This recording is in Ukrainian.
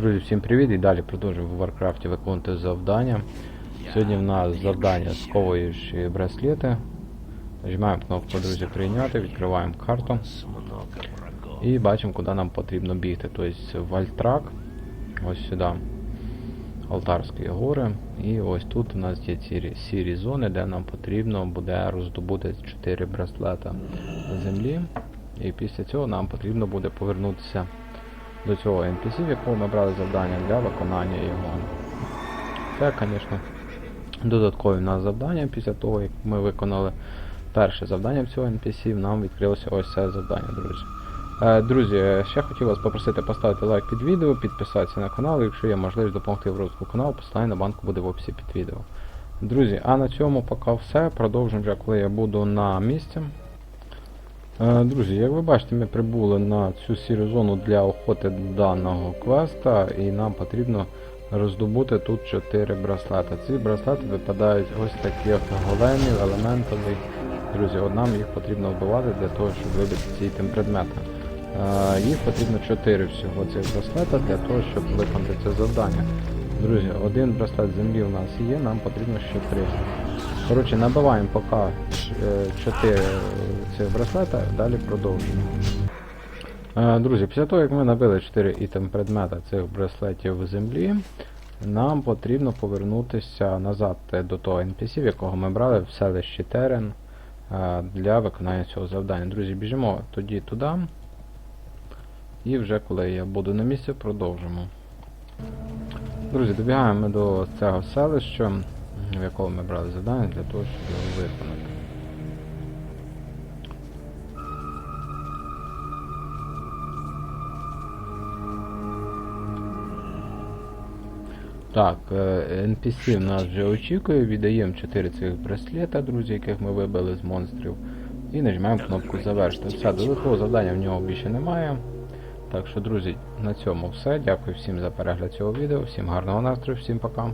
Друзі, всім привіт і далі продовжуємо в Варкрафті виконувати завдання. Сьогодні в нас завдання сковуючи браслети. Нажимаємо кнопку друзі прийняти, відкриваємо карту і бачимо, куди нам потрібно бігти. Тобто в Альтрак, ось сюди, Алтарські гори. І ось тут у нас є ці сірі зони, де нам потрібно буде роздобути 4 браслета землі. І після цього нам потрібно буде повернутися до цього NPC, в якого ми брали завдання для виконання його. Це, звісно, додаткові в нас завдання. Після того, як ми виконали перше завдання цього NPC, нам відкрилося ось це завдання, друзі. Е, Друзі, ще хотів вас попросити поставити лайк під відео, підписатися на канал, якщо є можливість допомогти в розвитку каналу, посилання на банку буде в описі під відео. Друзі, а на цьому поки все. Продовжимо вже, коли я буду на місці. Е, Друзі, як ви бачите, ми прибули на цю сіру зону для охоти даного квеста, і нам потрібно роздобути тут 4 браслети. Ці браслети випадають ось таких големів, елементових. Друзі, от нам їх потрібно вбивати для того, щоб вибити ці тим предмети. Е, Їх потрібно 4 всього цих браслета для того, щоб виконати це завдання. Друзі, один браслет землі у нас є, нам потрібно ще 3. Коротше, набиваємо поки 4 цих браслета, далі продовжуємо. Е, Друзі, після того, як ми набили 4 ітем предмета цих браслетів в землі, нам потрібно повернутися назад до того NPC, в якого ми брали в селищі Терен е, для виконання цього завдання. Друзі, біжимо тоді туди. І вже коли я буду на місці, продовжимо. Друзі, добігаємо ми до цього селища, в якого ми брали завдання для того, щоб його виконати. Так, е, NPC в нас вже очікує, віддаємо 4 цих браслета, друзі, яких ми вибили з монстрів. І нажимаємо кнопку завершити. Все, додаткового завдання в нього більше немає. Так що, друзі, на цьому все. Дякую всім за перегляд цього відео, всім гарного настрою, всім пока.